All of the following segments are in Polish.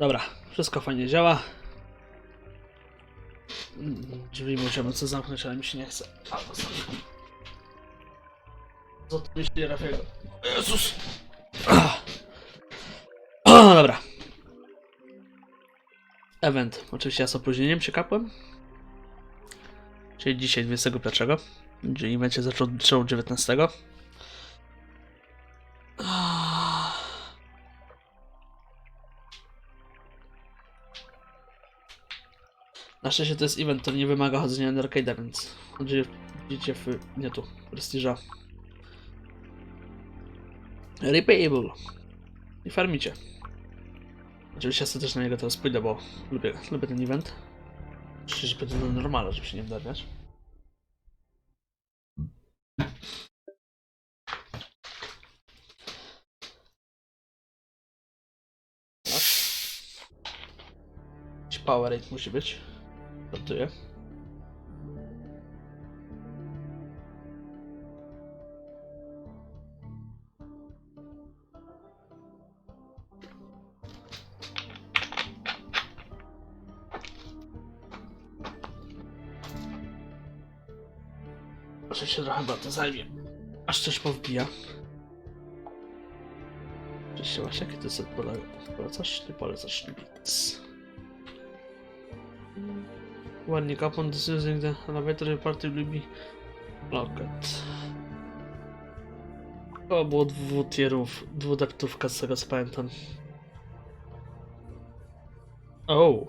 Dobra, wszystko fajnie działa. Drzwi musiałbym co zamknąć, ale mi się nie chce. Co to myśli Rafiego? Jezus! Ah. O, dobra. Event. Oczywiście ja z opóźnieniem się kapłem. Czyli dzisiaj 21. Czyli się zaczął, zaczął 19. Na szczęście to jest event, to nie wymaga chodzenia na arcade'a, więc chodzi- idziecie w... nie tu, prestiża. Repayable. I farmicie. Oczywiście ja sobie też na niego teraz pójdę, bo lubię, lubię ten event. Oczywiście będę na normala, żeby się nie wdarniać. Tak. Jakiś Power rate musi być. Startuję. Może się trochę bardzo zajmie. Aż coś powbija. Oczywiście właśnie jaki to set pole... polecasz? Nie polecasz nic. Warning upon using the elevator party will be locked. To było dwutierów, dwudeptówka z tego co pamiętam. Oh.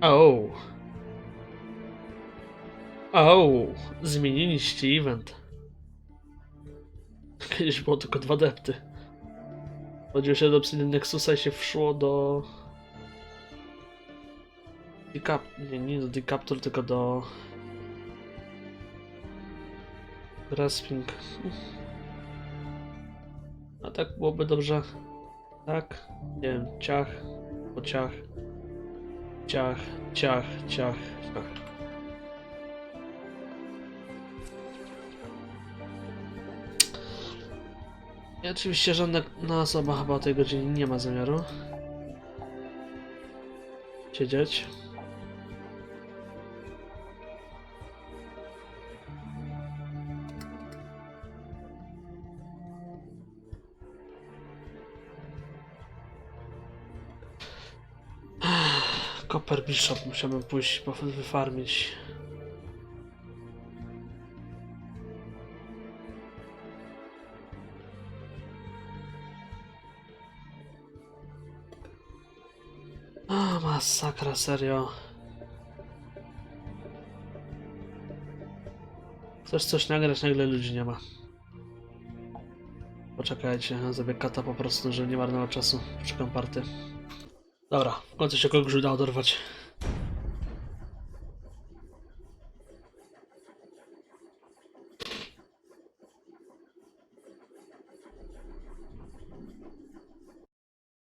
Oh. Oh. Zmieniliście event. Kiedyś było tylko dwa depty. Chodziło się do Obsidian Nexusa i się wszło do... Decap... Nie, nie do Decapture, tylko do... Grasping. A tak byłoby dobrze. Tak. Nie wiem, ciach, po ciach. Ciach, ciach, ciach, ciach. I oczywiście żadna osoba chyba o tej godzinie nie ma zamiaru siedzieć. Copper Bishop musiałbym pójść po wyfarmić. Masakra, serio. Chcesz coś nagrać, nagle ludzi nie ma. Poczekajcie, zrobię kata po prostu, żeby nie marnować czasu. Szukam party. Dobra, w końcu się kogoś udało dorwać.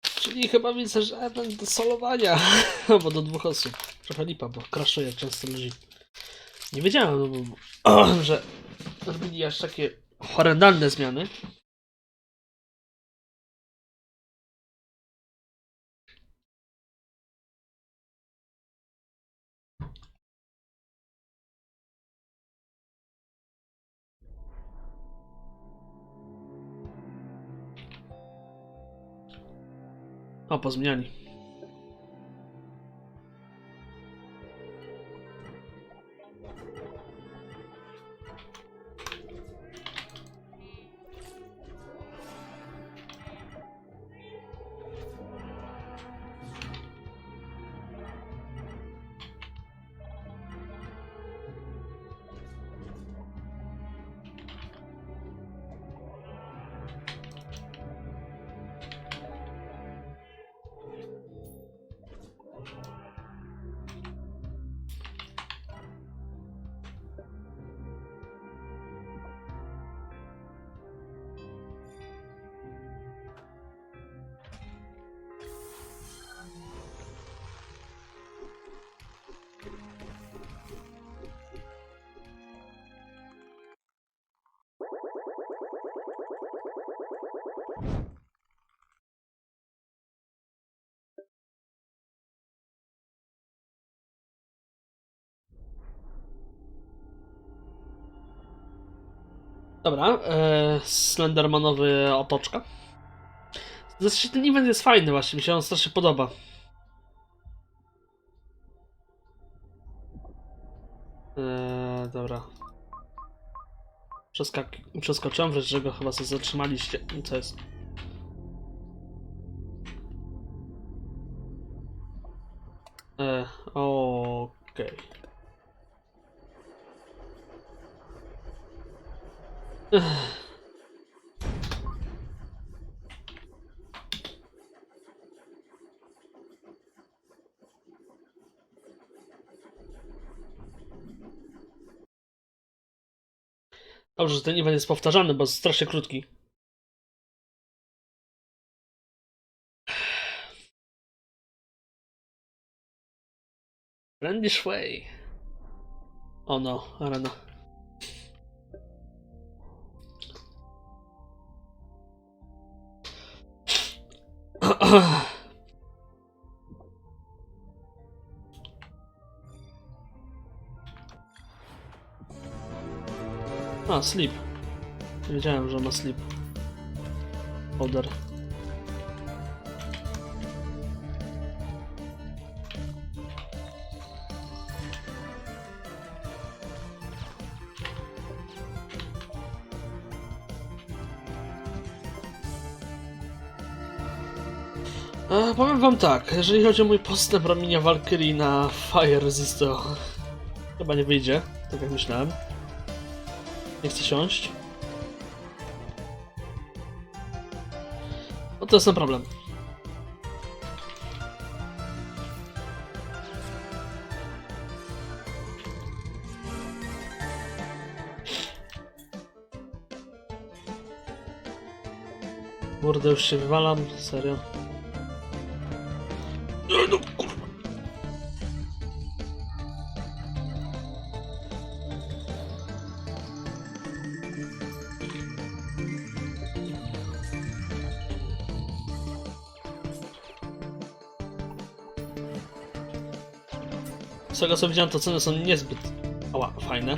Czyli chyba widzę, że event do solowania. Albo do dwóch osób. Trochę lipa, bo crashuje często ludzi. Nie wiedziałem, no, bo- bo- że robili aż takie horrendalne zmiany. O, pozmieniali. Dobra, e, Slendermanowy otoczka. Zresztą ten event jest fajny właśnie, mi się on strasznie podoba. Eee, dobra. Przeskak przeskoczyłem, wreszcie go chyba sobie zatrzymaliście. Co jest? Eee, okej. Ech. Dobrze, że ten event jest powtarzany, bo jest strasznie krótki. Randish Way. O no, arena. A, sleep. Nie wiedziałem, że ma sleep. E, powiem wam tak, jeżeli chodzi o mój postęp ramienia Valkyrie na Fire Resist, to chyba nie wyjdzie, tak jak myślałem. Nie chcę siąść. No to jest ten problem. Kurde, już się wywalam, serio. Z tego co widziałem, to ceny są niezbyt ała, fajne.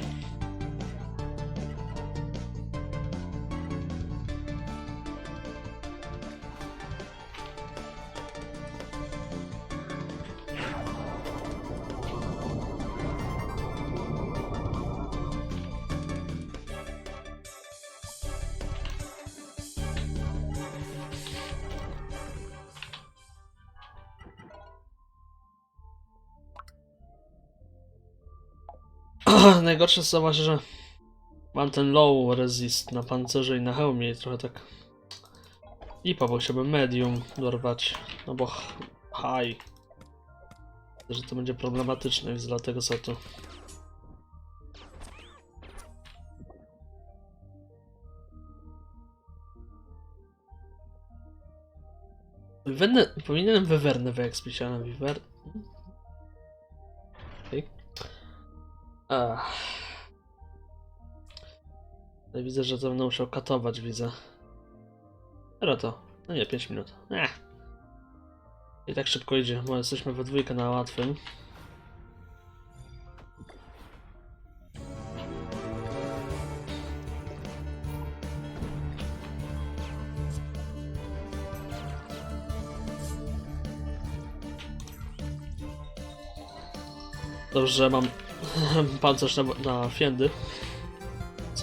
Najgorsze jest zauważ, że mam ten low resist na pancerze i na hełmie i trochę tak lipa, bo chciałbym medium dorwać, no bo high. Że to będzie problematyczne więc dla tego setu. Wywerne, powinienem wywerne wyekspić, ale wiwer... Okej. Ach. Widzę, że to będę musiał katować, widzę. Dobra to. No nie, 5 minut. Ech. I tak szybko idzie, bo jesteśmy we dwójkę na łatwym. Dobrze, mam pancerz na, na fiendy.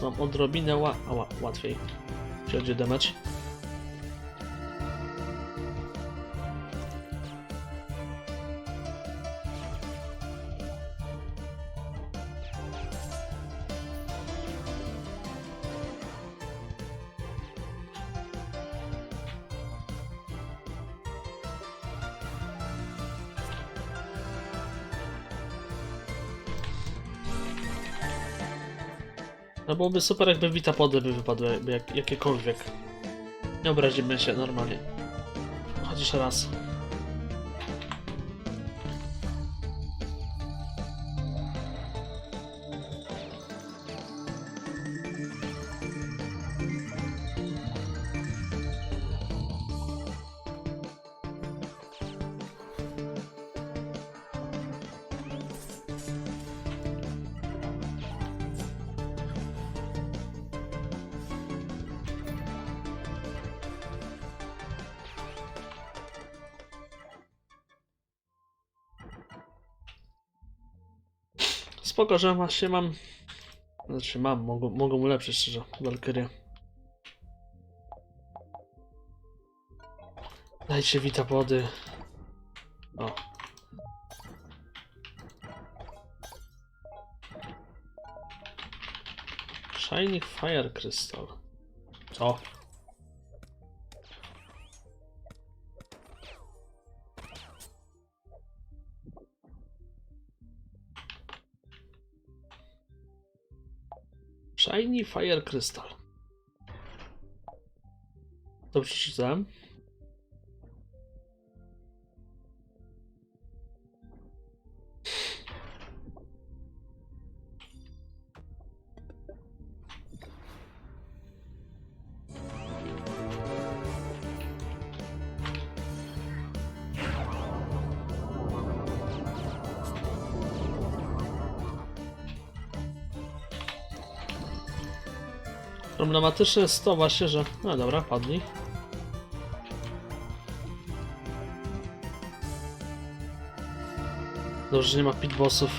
Mam odrobinę ła, ała, łatwiej. Jeśli chodzi o damage. No byłoby super, jakby Vita pody by wypadły, jakby jak, jakiekolwiek. Nie obrazimy się normalnie. Chociaż raz. Spoko, że właśnie mam... Znaczy mam, mogą, mogą ulepszyć szczerze, Valkyrie. Dajcie wita wody. O. Shining Fire Crystal. Co? Shiny Fire Crystal. To przeczytałem. Problematyczne jest to właśnie, że... No dobra, padli. Dobrze, że nie ma pitbossów.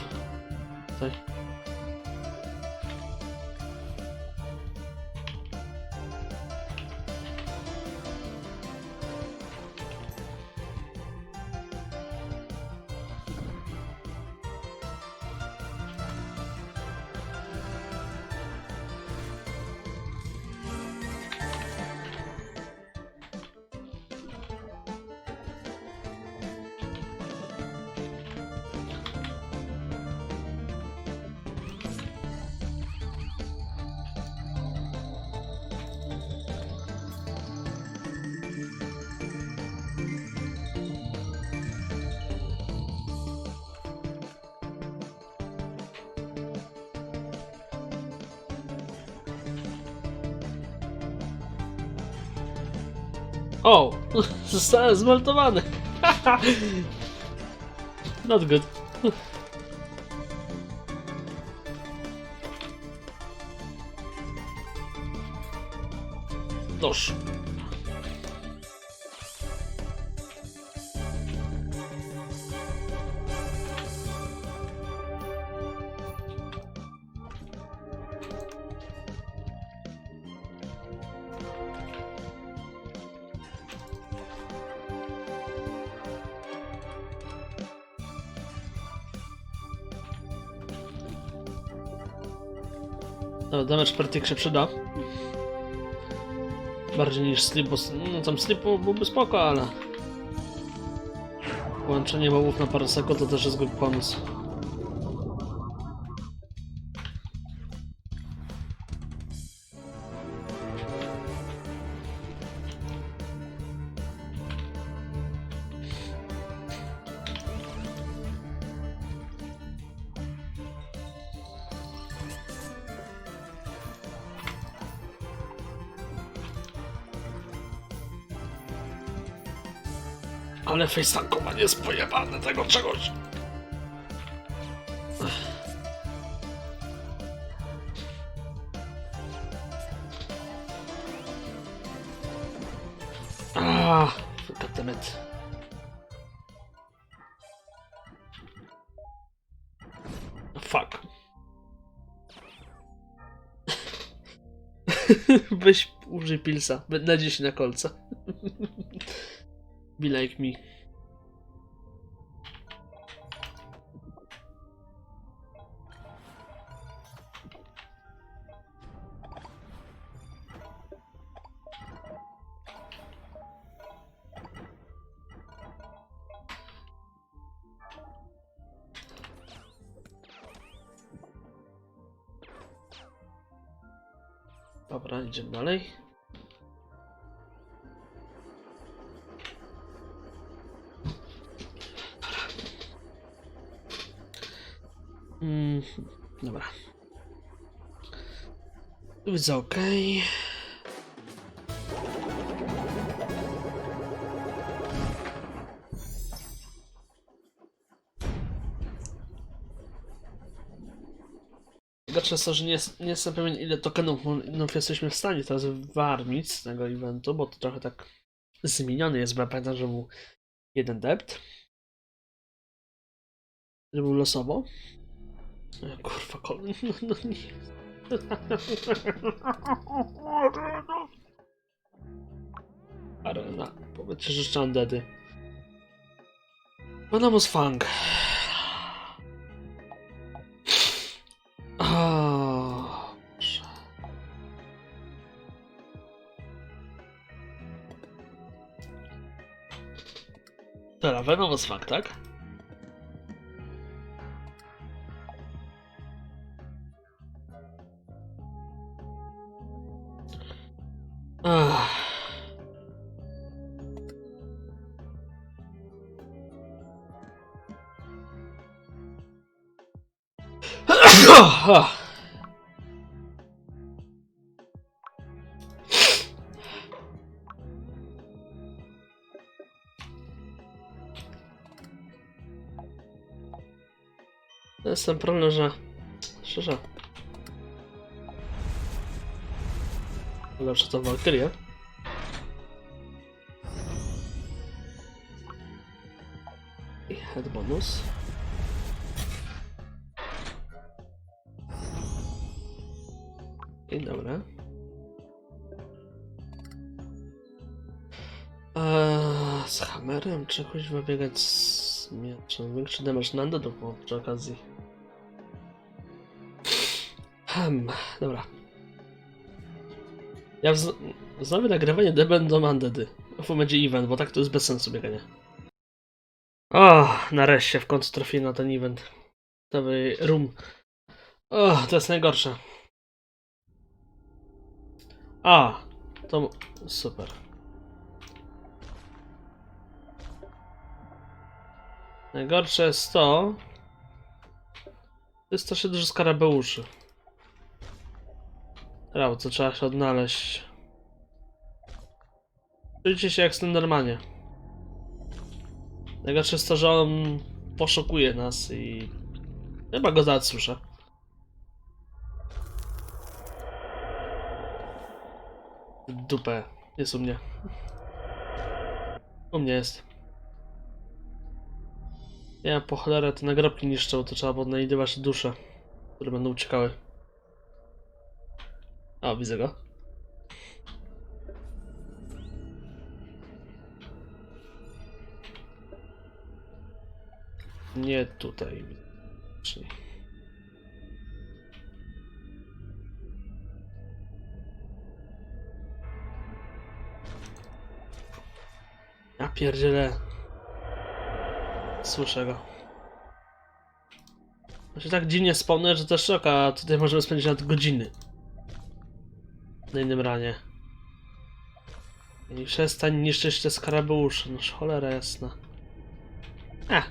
O! Zostałem zmeltowany! Not good. No, damage per tick się przyda. Bardziej niż sleep, bo no, tam sleep byłby spoko, ale... Połączenie mobów na parę sekund to też jest głupi pomysł. Ale fejstankowanie jest pojebane tego czegoś. Ah, goddammit. Fuck. Weź użyj pilsa. Na dziś na kolce. Be like me. Idziemy dalej. Mm, dobra. Widzę ok. Gacze jest to, że nie, nie jestem pewien ile tokenów no, jesteśmy w stanie teraz wyarmić z tego eventu, bo to trochę tak zmieniony jest, bo ja pamiętam, że był jeden dept. Że był losowo. E, Kurwa, kol... No, no nie. Arena. Powiedzcie, że jeszcze undeady. Venomous Fang. Dobra, Venomous Fang, tak? Ach. Ah. To ten problem, że... Szczerze... Lepsze to Valkyrie. I head bonus. I dobra. Eee, z hammerem czy kuźwa biegać z mieczem? Większy damage Nando do przy okazji. Hmm, dobra. Ja wz wznowię nagrywanie Będą Undeady. W będzie event, bo tak to jest bez sensu bieganie. O, nareszcie w końcu trafiłem na ten event. Nowy room. O, to jest najgorsze. A, to super. Najgorsze jest to, to jest strasznie dużo skarabeuszy. Rał, co trzeba się odnaleźć. Czujcie się jak Slendermanie. Najgorsze jest to, że on poszukuje nas i... Chyba go zaraz słyszę. Dupę. Jest u mnie. U mnie jest. Ja po cholerę te nagrobki niszczą, to trzeba odnajdywać dusze, które będą uciekały. O, widzę go. Nie tutaj. Czyli... Ja pierdzielę. Słyszę go. To się tak dziwnie wspomnę, że to szok, a tutaj możemy spędzić nawet godziny. Na innym ranie. I przestań niszczyć te skarabeusze, no cholera jasna. A.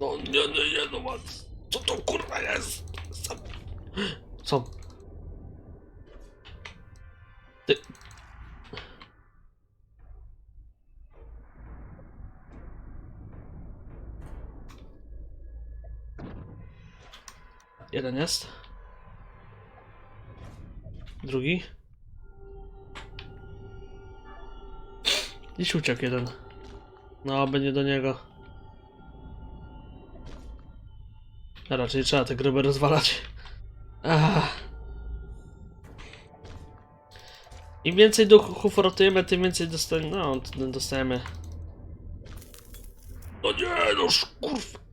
No nie, nie, nie, no mat. Co to kurwa jest? Co? Ty... Jeden jest. Drugi. Gdzieś uciekł jeden. No, będzie do niego. A raczej trzeba te groby rozwalać. Ach. Im więcej duchów rotujemy, tym więcej dostajemy. No, dostajemy. No nie, no kurw.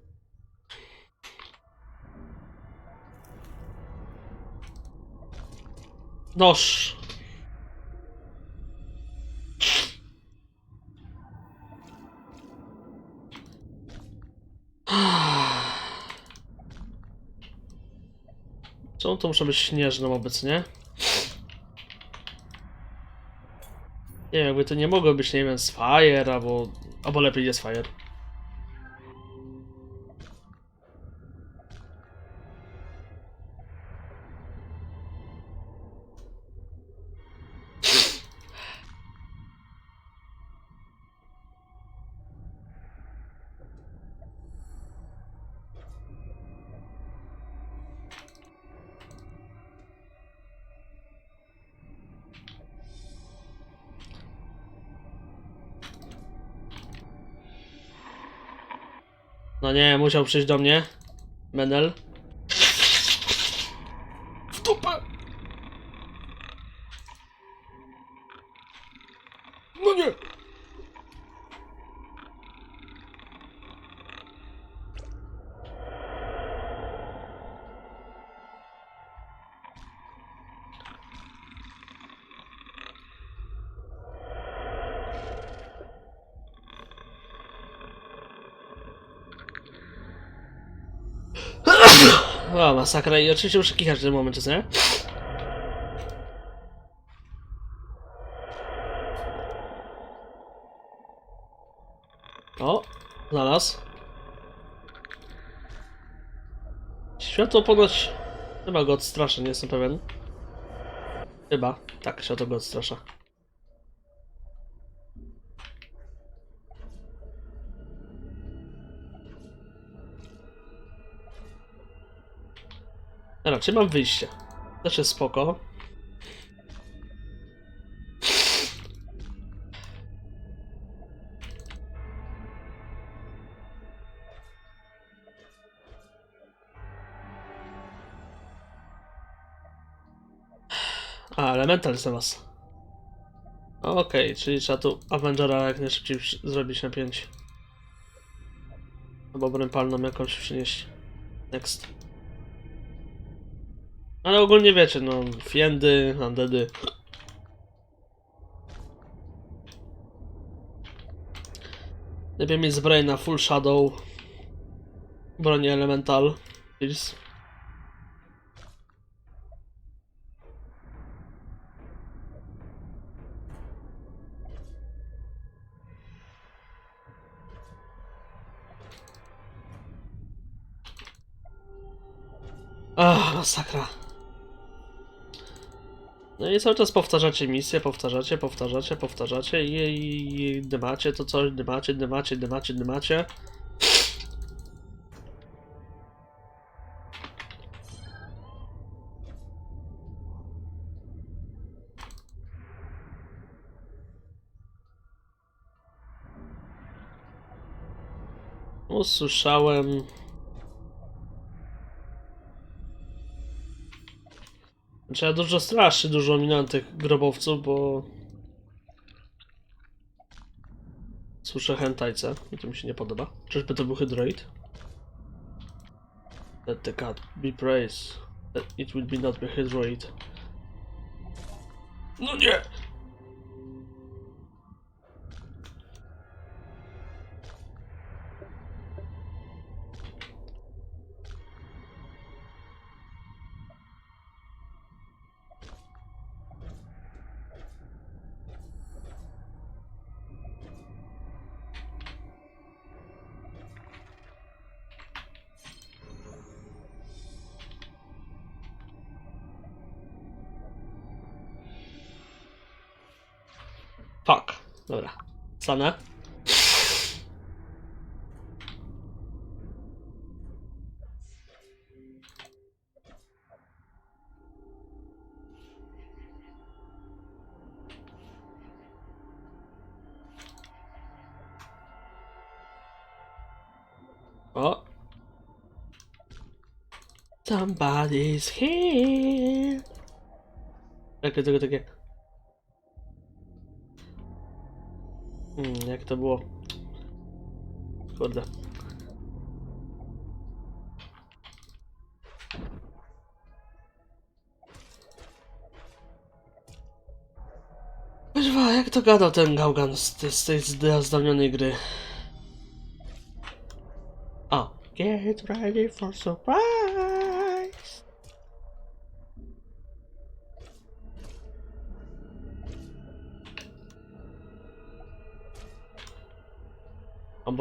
Noż. Czemu to muszę być śnieżną obecnie? Nie wiem, jakby to nie mogło być, nie wiem, z Fire, albo... Albo lepiej jest Fire. Nie, musiał przyjść do mnie. Menel. W dupę! No nie! O, masakra i oczywiście muszę kichać tym momencie, co nie? O, znalazł. Światło ponoć... Chyba go odstrasza, nie jestem pewien. Chyba, tak, światło go odstrasza. Raczej mam wyjście. Też jest spoko. A, Elemental znalazł. Okej, czyli trzeba tu Avengera jak najszybciej zrobić na 5. Albo broń palną jakąś przynieść. Next. Ale ogólnie wiecie, no, fiendy, undeady. Lepiej mieć zbroję na full shadow. Bronię elemental. Pills. Ah, masakra. No i cały czas powtarzacie misję, powtarzacie, powtarzacie, powtarzacie i, i, i dymacie to coś, dymacie, dymacie, dymacie, dymacie. Usłyszałem... Ja dużo strasznie dużo minąłem tych grobowców, bo... Słyszę hentajce i to mi się nie podoba. Czyżby to był hydroid? Let the god be praised. It will be not be hydroid. No nie! Dobra. Stanę. O. Somebody's here. Takie, takie, takie. Hmm, jak to było? Kurde. Kurwa, jak to gadał ten gałgan z, z tej zdawnionej gry? O. Get ready for surprise!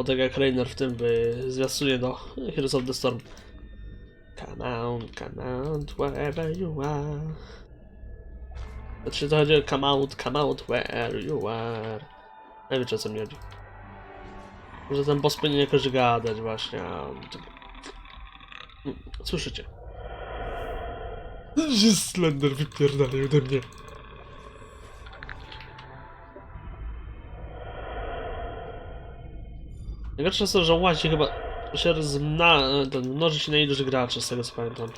Albo tak jak Rainer w tym by zwiastuje do Heroes of the Storm. Come out, come out, wherever you are. Znaczy to chodzi o come out, come out, where you are. Nie wiem, czy o co mi chodzi. Może ten boss powinien jakoś gadać właśnie, tak... Mm, Słyszycie? Że Slender wypierdalaj ode mnie. Najgorsze jest to, że łazi chyba się rozmna... ten mnoży się na ilość graczy, z tego co pamiętam.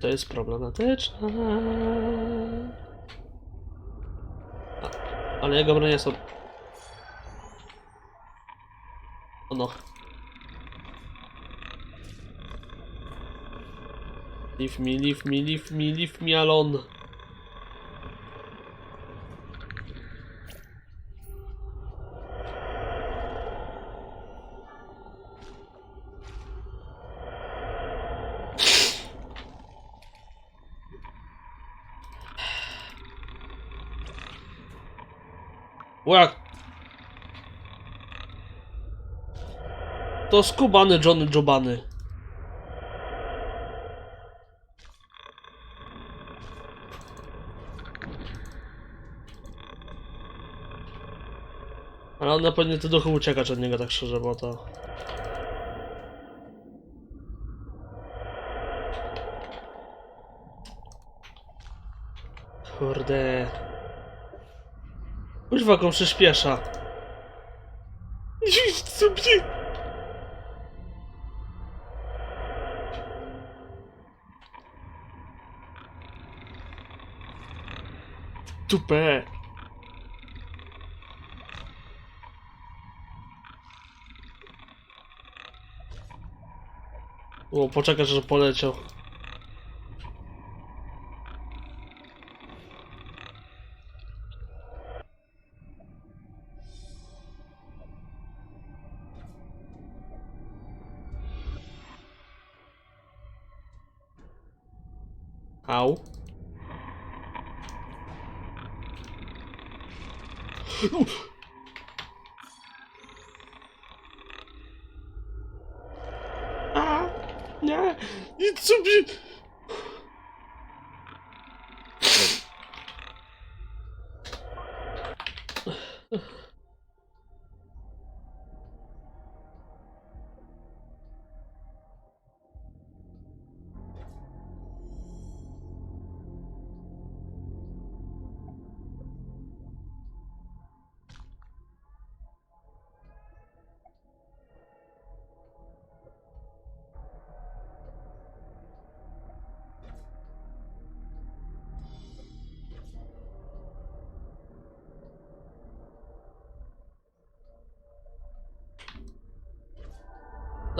To jest problematyczne. A, ale jego bronie są... O no. Leave me, leave me, leave me, leave me alone. To skubany Johnny Jobany. Ale on na pewno te duchy uciekać od niego tak szczerze, bo to... Kurde... Kurwa, jak on przyspiesza. Idź sobie! Tupé. O, poczekaj, że poleciał. Au. A, nie, nic sobie.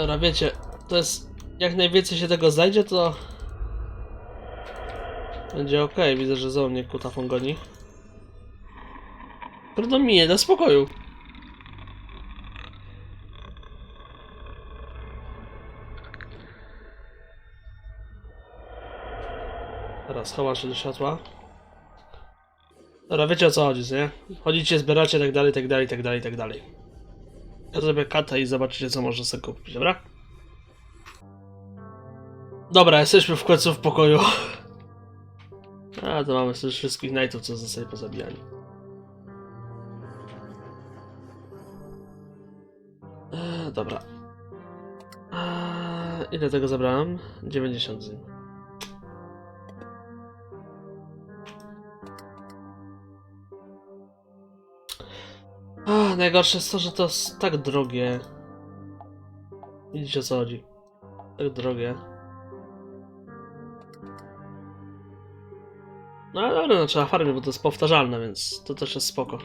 Dobra, wiecie, to jest. Jak najwięcej się tego znajdzie, to. Będzie ok. Widzę, że za mnie kutafon goni. Trudno mi nie da spokoju. Teraz chowam się do światła. Dobra, wiecie o co chodzi, nie? Chodzicie, zbieracie, tak dalej, tak dalej, tak dalej, tak dalej. Ja zrobię katę i zobaczycie, co można sobie kupić, dobra? Dobra, jesteśmy w końcu w pokoju. A, to mamy już wszystkich knightów, co zostali pozabijani. Eee, dobra. Eee, ile tego zabrałem? 90 z nim. Ach, najgorsze jest to, że to jest tak drogie. Widzicie o co chodzi? Tak drogie. No ale dobra, no trzeba farmić, bo to jest powtarzalne, więc to też jest spoko.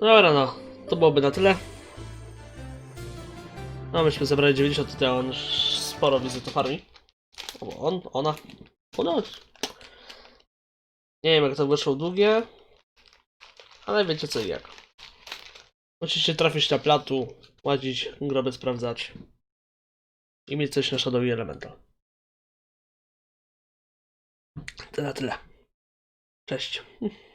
Dobra no, to byłoby na tyle. No myśmy zebrali 90, tutaj on sporo wizyt farmi. O, on, ona, ponoć. Nie wiem jak to wyszło długie, ale wiecie co i jak. Musicie trafić na platu, łazić, groby sprawdzać i mieć coś na Shadow Elemental. To na tyle. Cześć.